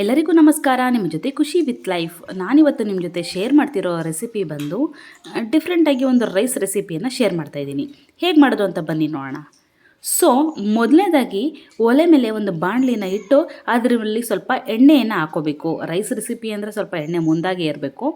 ಎಲ್ಲರಿಗೂ ನಮಸ್ಕಾರ. ನಿಮ್ಮ ಜೊತೆ ಖುಷಿ ವಿತ್ ಲೈಫ್. ನಾನಿವತ್ತು ನಿಮ್ಮ ಜೊತೆ ಶೇರ್ ಮಾಡ್ತಿರೋ ರೆಸಿಪಿ ಬಂದು ಡಿಫ್ರೆಂಟಾಗಿ ಒಂದು ರೈಸ್ ರೆಸಿಪಿಯನ್ನು ಶೇರ್ ಮಾಡ್ತಾ ಇದ್ದೀನಿ. ಹೇಗೆ ಮಾಡೋದು ಅಂತ ಬನ್ನಿ ನೋಡೋಣ. ಸೊ ಮೊದಲನೇದಾಗಿ ಒಲೆ ಮೇಲೆ ಒಂದು ಬಾಣಲಿನ ಇಟ್ಟು ಅದರಲ್ಲಿ ಸ್ವಲ್ಪ ಎಣ್ಣೆಯನ್ನು ಹಾಕೋಬೇಕು. ರೈಸ್ ರೆಸಿಪಿ ಅಂದರೆ ಸ್ವಲ್ಪ ಎಣ್ಣೆ ಮುಂದಾಗೆ ಇರಬೇಕು.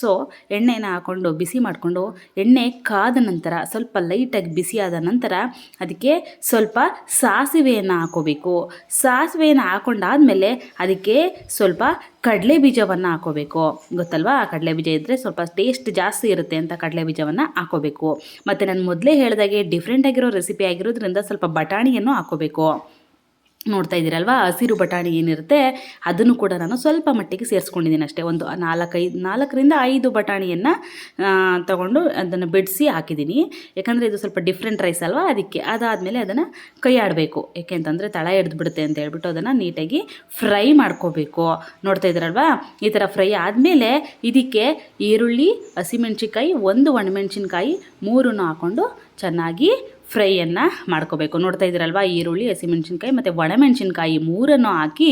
ಸೊ ಎಣ್ಣೆಯನ್ನು ಹಾಕ್ಕೊಂಡು ಬಿಸಿ ಮಾಡಿಕೊಂಡು ಎಣ್ಣೆ ಕಾದ ನಂತರ, ಸ್ವಲ್ಪ ಲೈಟಾಗಿ ಬಿಸಿ ಆದ ನಂತರ ಅದಕ್ಕೆ ಸ್ವಲ್ಪ ಸಾಸಿವೆಯನ್ನು ಹಾಕೋಬೇಕು. ಸಾಸಿವೆಯನ್ನು ಹಾಕೊಂಡಾದಮೇಲೆ ಅದಕ್ಕೆ ಸ್ವಲ್ಪ ಕಡಲೆ ಬೀಜವನ್ನು ಹಾಕೋಬೇಕು. ಗೊತ್ತಲ್ವಾ? ಕಡಲೆ ಬೀಜ ಇದ್ದರೆ ಸ್ವಲ್ಪ ಟೇಸ್ಟ್ ಜಾಸ್ತಿ ಇರುತ್ತೆ ಅಂತ ಕಡಲೆ ಬೀಜವನ್ನು ಹಾಕೋಬೇಕು. ಮತ್ತು ನಾನು ಮೊದಲೇ ಹೇಳಿದಾಗೆ ಡಿಫ್ರೆಂಟ್ ಆಗಿರೋ ರೆಸಿಪಿ ಆಗಿರೋದ್ರಿಂದ ಸ್ವಲ್ಪ ಬಟಾಣಿಯನ್ನು ಹಾಕೋಬೇಕು. ನೋಡ್ತಾ ಇದ್ದೀರಲ್ವಾ? ಹಸಿರು ಬಟಾಣಿ ಏನಿರುತ್ತೆ, ಅದನ್ನು ಕೂಡ ನಾನು ಸ್ವಲ್ಪ ಮಟ್ಟಿಗೆ ಸೇರಿಸ್ಕೊಂಡಿದ್ದೀನಿ ಅಷ್ಟೇ. ಒಂದು ನಾಲ್ಕೈದು, ನಾಲ್ಕರಿಂದ ಐದು ಬಟಾಣಿಯನ್ನು ತಗೊಂಡು ಅದನ್ನು ಬಿಡಿಸಿ ಹಾಕಿದ್ದೀನಿ. ಯಾಕಂದರೆ ಇದು ಸ್ವಲ್ಪ ಡಿಫ್ರೆಂಟ್ ರೈಸ್ ಅಲ್ವಾ? ಅದಕ್ಕೆ ಅದಾದಮೇಲೆ ಅದನ್ನು ಕೈ ಆಡಬೇಕು ಯಾಕೆಂತಂದರೆ ತಳ ಬಿಡುತ್ತೆ ಅಂತ ಹೇಳ್ಬಿಟ್ಟು ಅದನ್ನು ನೀಟಾಗಿ ಫ್ರೈ ಮಾಡ್ಕೋಬೇಕು. ನೋಡ್ತಾ ಇದ್ದೀರಲ್ವಾ? ಈ ಥರ ಫ್ರೈ ಆದಮೇಲೆ ಇದಕ್ಕೆ ಈರುಳ್ಳಿ, ಹಸಿಮೆಣ್ಸಿನ್ಕಾಯಿ, ಒಂದು ಒಣಮೆಣ್ಸಿನ್ಕಾಯಿ, ಮೂರನ್ನು ಹಾಕ್ಕೊಂಡು ಚೆನ್ನಾಗಿ ಫ್ರೈಯನ್ನು ಮಾಡ್ಕೋಬೇಕು. ನೋಡ್ತಾ ಇದ್ದೀರಲ್ವ? ಈರುಳ್ಳಿ, ಹಸಿಮೆಣ್ಸಿನ್ಕಾಯಿ ಮತ್ತು ಒಣಮೆಣ್ಸಿನ್ಕಾಯಿ ಮೂರನ್ನು ಹಾಕಿ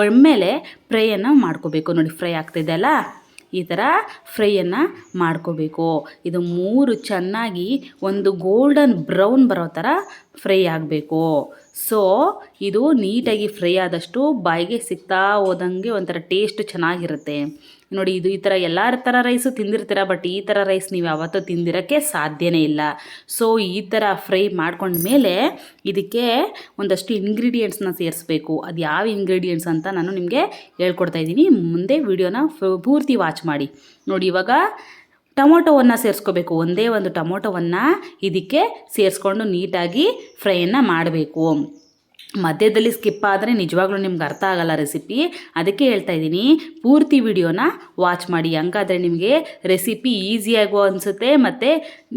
ಒಮ್ಮೆಲೆ ಫ್ರೈಯನ್ನು ಮಾಡ್ಕೋಬೇಕು. ನೋಡಿ, ಫ್ರೈ ಆಗ್ತಿದೆ ಅಲ್ಲ? ಈ ಥರ ಫ್ರೈಯನ್ನು ಮಾಡ್ಕೋಬೇಕು. ಇದು ಮೂರು ಚೆನ್ನಾಗಿ ಒಂದು ಗೋಲ್ಡನ್ ಬ್ರೌನ್ ಬರೋ ಥರ ಫ್ರೈ ಆಗಬೇಕು. ಸೊ ಇದು ನೀಟಾಗಿ ಫ್ರೈ ಆದಷ್ಟು ಬಾಯಿಗೆ ಸಿಗ್ತಾ ಹೋದಂಗೆ ಒಂಥರ ಟೇಸ್ಟ್ ಚೆನ್ನಾಗಿರುತ್ತೆ. ನೋಡಿ, ಇದು ಈ ಥರ ಎಲ್ಲರ ಥರ ರೈಸು ತಿಂದಿರ್ತೀರ ಬಟ್ ಈ ಥರ ರೈಸ್ ನೀವು ಯಾವತ್ತೂ ತಿಂದಿರೋಕ್ಕೆ ಸಾಧ್ಯನೇ ಇಲ್ಲ. ಸೊ ಈ ಥರ ಫ್ರೈ ಮಾಡ್ಕೊಂಡ್ಮೇಲೆ ಇದಕ್ಕೆ ಒಂದಷ್ಟು ಇಂಗ್ರೀಡಿಯೆಂಟ್ಸ್ನ ಸೇರಿಸ್ಬೇಕು. ಅದು ಯಾವ ಇಂಗ್ರೀಡಿಯೆಂಟ್ಸ್ ಅಂತ ನಾನು ನಿಮಗೆ ಹೇಳ್ಕೊಡ್ತಾ ಇದ್ದೀನಿ. ಮುಂದೆ ವಿಡಿಯೋನ ಪೂರ್ತಿ ವಾಚ್ ಮಾಡಿ. ನೋಡಿ, ಇವಾಗ ಟೊಮೊಟೊವನ್ನು ಸೇರಿಸ್ಕೋಬೇಕು. ಒಂದೇ ಒಂದು ಟೊಮೊಟೊವನ್ನು ಇದಕ್ಕೆ ಸೇರಿಸ್ಕೊಂಡು ನೀಟಾಗಿ ಫ್ರೈಯನ್ನು ಮಾಡಬೇಕು. ಮಧ್ಯದಲ್ಲಿ ಸ್ಕಿಪ್ ಆದರೆ ನಿಜವಾಗ್ಲೂ ನಿಮ್ಗೆ ಅರ್ಥ ಆಗಲ್ಲ ರೆಸಿಪಿ. ಅದಕ್ಕೆ ಹೇಳ್ತಾ ಇದ್ದೀನಿ, ಪೂರ್ತಿ ವಿಡಿಯೋನ ವಾಚ್ ಮಾಡಿ. ಹಂಗಾದರೆ ನಿಮಗೆ ರೆಸಿಪಿ ಈಸಿಯಾಗೂ ಅನಿಸುತ್ತೆ ಮತ್ತು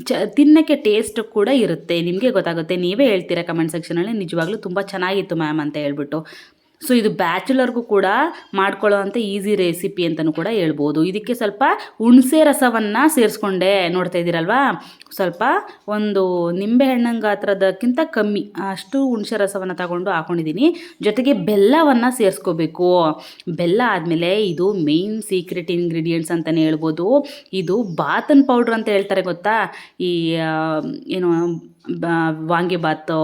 ಚ, ತಿನ್ನೋಕ್ಕೆ ಟೇಸ್ಟ್ ಕೂಡ ಇರುತ್ತೆ. ನಿಮಗೆ ಗೊತ್ತಾಗುತ್ತೆ. ನೀವೇ ಹೇಳ್ತೀರಾ ಕಮೆಂಟ್ ಸೆಕ್ಷನಲ್ಲಿ. ನಿಜವಾಗ್ಲೂ ತುಂಬ ಚೆನ್ನಾಗಿತ್ತು ಮ್ಯಾಮ್ ಅಂತ ಹೇಳ್ಬಿಟ್ಟು. ಸೊ ಇದು ಬ್ಯಾಚುಲರ್ಗೂ ಕೂಡ ಮಾಡ್ಕೊಳ್ಳೋ ಅಂಥ ಈಸಿ ರೆಸಿಪಿ ಅಂತಲೂ ಕೂಡ ಹೇಳ್ಬೋದು. ಇದಕ್ಕೆ ಸ್ವಲ್ಪ ಹುಣಸೆ ರಸವನ್ನು ಸೇರಿಸ್ಕೊಂಡೆ ನೋಡ್ತಾ ಇದ್ದೀರಲ್ವಾ? ಸ್ವಲ್ಪ ಒಂದು ನಿಂಬೆ ಹಣ್ಣಿನ ಗಾತ್ರದಕ್ಕಿಂತ ಕಮ್ಮಿ ಅಷ್ಟು ಹುಣಸೆ ರಸವನ್ನು ತಗೊಂಡು ಹಾಕೊಂಡಿದ್ದೀನಿ. ಜೊತೆಗೆ ಬೆಲ್ಲವನ್ನು ಸೇರಿಸ್ಕೋಬೇಕು. ಬೆಲ್ಲ ಆದಮೇಲೆ ಇದು ಮೇಯ್ನ್ ಸೀಕ್ರೆಟ್ ಇಂಗ್ರೀಡಿಯೆಂಟ್ಸ್ ಅಂತಲೇ ಹೇಳ್ಬೋದು. ಇದು ಬಾತನ್ ಪೌಡ್ರ್ ಅಂತ ಹೇಳ್ತಾರೆ ಗೊತ್ತಾ? ಈ ಏನು ವಾಂಗಿಬಾತು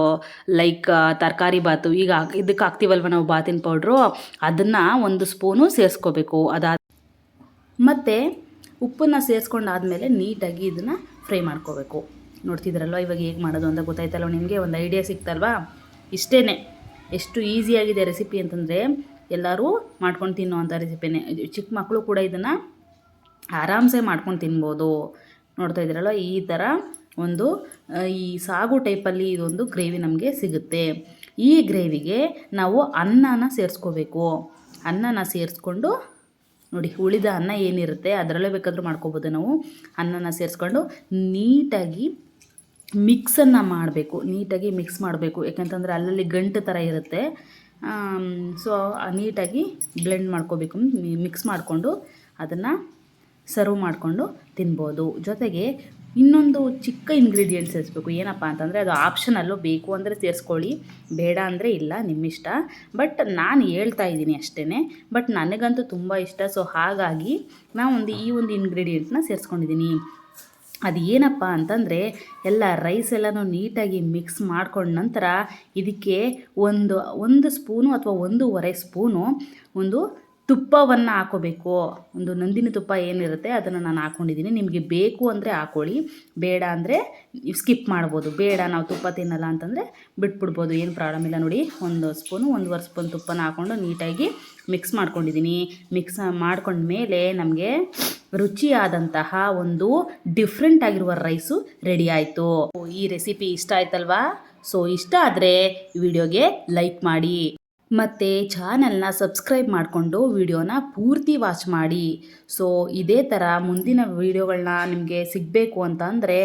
ಲೈಕ್ ತರಕಾರಿ ಬಾತು ಈಗ ಇದಕ್ಕೆ ಹಾಕ್ತೀವಲ್ವ ನಾವು ಬಾತಿನ ಪೌಡ್ರು ಅದನ್ನು ಒಂದು ಸ್ಪೂನು ಸೇರಿಸ್ಕೋಬೇಕು. ಅದಾದ ಮತ್ತು ಉಪ್ಪನ್ನು ಸೇರಿಸ್ಕೊಂಡಾದಮೇಲೆ ನೀಟಾಗಿ ಇದನ್ನು ಫ್ರೈ ಮಾಡ್ಕೋಬೇಕು. ನೋಡ್ತಿದ್ರಲ್ವ ಇವಾಗ ಹೇಗೆ ಮಾಡೋದು ಅಂತ ಗೊತ್ತಾಯ್ತಲ್ವ ನಿಮಗೆ? ಒಂದು ಐಡಿಯಾ ಸಿಕ್ತಲ್ವಾ? ಇಷ್ಟೇ ಎಷ್ಟು ಈಸಿಯಾಗಿದೆ ರೆಸಿಪಿ ಅಂತಂದರೆ ಎಲ್ಲರೂ ಮಾಡ್ಕೊಂಡು ತಿನ್ನುವಂಥ ರೆಸಿಪಿನೇ ಚಿಕ್ಕ ಮಕ್ಕಳು ಕೂಡ ಇದನ್ನು ಆರಾಮ್ಸೆ ಮಾಡ್ಕೊಂಡು ತಿನ್ಬೋದು. ನೋಡ್ತಾ ಇದ್ದೀರಲ್ಲ ಈ ಥರ ಒಂದು, ಈ ಸಾಗು ಟೈಪಲ್ಲಿ ಇದೊಂದು ಗ್ರೇವಿ ನಮಗೆ ಸಿಗುತ್ತೆ. ಈ ಗ್ರೇವಿಗೆ ನಾವು ಅನ್ನನ ಸೇರಿಸ್ಕೋಬೇಕು. ಅನ್ನನ ಸೇರಿಸ್ಕೊಂಡು ನೋಡಿ ಉಳಿದ ಅನ್ನ ಏನಿರುತ್ತೆ, ಅದರಲ್ಲೇ ಬೇಕಾದರೂ ಮಾಡ್ಕೋಬೋದು ನಾವು. ಅನ್ನನ ಸೇರಿಸ್ಕೊಂಡು ನೀಟಾಗಿ ಮಿಕ್ಸನ್ನು ಮಾಡಬೇಕು, ನೀಟಾಗಿ ಮಿಕ್ಸ್ ಮಾಡಬೇಕು. ಯಾಕಂತಂದರೆ ಅಲ್ಲಲ್ಲಿ ಗಂಟು ಥರ ಇರುತ್ತೆ. ಸೊ ನೀಟಾಗಿ ಬ್ಲೆಂಡ್ ಮಾಡ್ಕೋಬೇಕು. ಮಿಕ್ಸ್ ಮಾಡಿಕೊಂಡು ಅದನ್ನು ಸರ್ವ್ ಮಾಡಿಕೊಂಡು ತಿನ್ಬೋದು. ಜೊತೆಗೆ ಇನ್ನೊಂದು ಚಿಕ್ಕ ಇಂಗ್ರೀಡಿಯೆಂಟ್ಸ್ ಸೇರಿಸ್ಬೇಕು. ಏನಪ್ಪ ಅಂತಂದರೆ ಅದು ಆಪ್ಷನಲ್ಲು ಬೇಕು ಅಂದರೆ ಸೇರಿಸ್ಕೊಳ್ಳಿ. ಬೇಡ ಅಂದರೆ ಇಲ್ಲ, ನಿಮ್ಮಿಷ್ಟ. ಬಟ್ ನಾನು ಹೇಳ್ತಾ ಇದ್ದೀನಿ ಅಷ್ಟೇ ಬಟ್ ನನಗಂತೂ ತುಂಬ ಇಷ್ಟ. ಸೊ ಹಾಗಾಗಿ ನಾನು ಒಂದು ಈ ಒಂದು ಇಂಗ್ರೀಡಿಯೆಂಟ್ನ ಸೇರಿಸ್ಕೊಂಡಿದ್ದೀನಿ. ಅದು ಏನಪ್ಪ ಅಂತಂದರೆ ಎಲ್ಲ ರೈಸ್ ಎಲ್ಲನೂ ನೀಟಾಗಿ ಮಿಕ್ಸ್ ಮಾಡ್ಕೊಂಡ ನಂತರ ಇದಕ್ಕೆ ಒಂದು ಒಂದು ಸ್ಪೂನು ಅಥವಾ ಒಂದೂವರೆ ಸ್ಪೂನು ಒಂದು ತುಪ್ಪವನ್ನು ಹಾಕೋಬೇಕು. ಒಂದು ನಂದಿನ ತುಪ್ಪ ಏನಿರುತ್ತೆ ಅದನ್ನು ನಾನು ಹಾಕ್ಕೊಂಡಿದ್ದೀನಿ ನಿಮಗೆ ಬೇಕು ಅಂದರೆ ಹಾಕ್ಕೊಳ್ಳಿ ಬೇಡ ಅಂದರೆ ಸ್ಕಿಪ್ ಮಾಡ್ಬೋದು. ಬೇಡ, ನಾವು ತುಪ್ಪ ತಿನ್ನಲ್ಲ ಅಂತಂದರೆ ಬಿಟ್ಬಿಡ್ಬೋದು. ಏನು ಪ್ರಾಬ್ಲಮ್ ಇಲ್ಲ ನೋಡಿ. ಒಂದು ಸ್ಪೂನು, ಒಂದುವರೆ ಸ್ಪೂನ್ ತುಪ್ಪನ ಹಾಕ್ಕೊಂಡು ನೀಟಾಗಿ ಮಿಕ್ಸ್ ಮಾಡ್ಕೊಂಡಿದ್ದೀನಿ. ಮಿಕ್ಸ್ ಮಾಡ್ಕೊಂಡ್ಮೇಲೆ ನಮಗೆ ರುಚಿಯಾದಂತಹ ಒಂದು ಡಿಫ್ರೆಂಟ್ ಆಗಿರುವ ರೈಸು ರೆಡಿ ಆಯಿತು. ಈ ರೆಸಿಪಿ ಇಷ್ಟ ಆಯ್ತಲ್ವಾ? ಸೊ ಇಷ್ಟ ಆದರೆ ವಿಡಿಯೋಗೆ ಲೈಕ್ ಮಾಡಿ. ಮತ್ತು ಚಾನಲ್ನ ಸಬ್ಸ್ಕ್ರೈಬ್ ಮಾಡಿಕೊಂಡು ವಿಡಿಯೋನ ಪೂರ್ತಿ ವಾಚ್ ಮಾಡಿ. ಸೊ ಇದೇ ಥರ ಮುಂದಿನ ವೀಡಿಯೋಗಳನ್ನ ನಿಮಗೆ ಸಿಗಬೇಕು ಅಂತ ಅಂದರೆ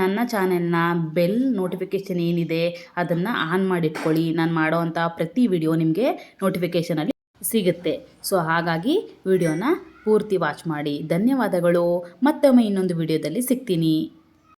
ನನ್ನ ಚಾನೆಲ್ನ ಬೆಲ್ ನೋಟಿಫಿಕೇಷನ್ ಏನಿದೆ ಅದನ್ನು ಆನ್ ಮಾಡಿಟ್ಕೊಳ್ಳಿ. ನಾನು ಮಾಡೋವಂಥ ಪ್ರತಿ ವಿಡಿಯೋ ನಿಮಗೆ ನೋಟಿಫಿಕೇಷನಲ್ಲಿ ಸಿಗುತ್ತೆ. ಸೊ ಹಾಗಾಗಿ ವಿಡಿಯೋನ ಪೂರ್ತಿ ವಾಚ್ ಮಾಡಿ. ಧನ್ಯವಾದಗಳು. ಮತ್ತೊಮ್ಮೆ ಇನ್ನೊಂದು ವಿಡಿಯೋದಲ್ಲಿ ಸಿಗ್ತೀನಿ.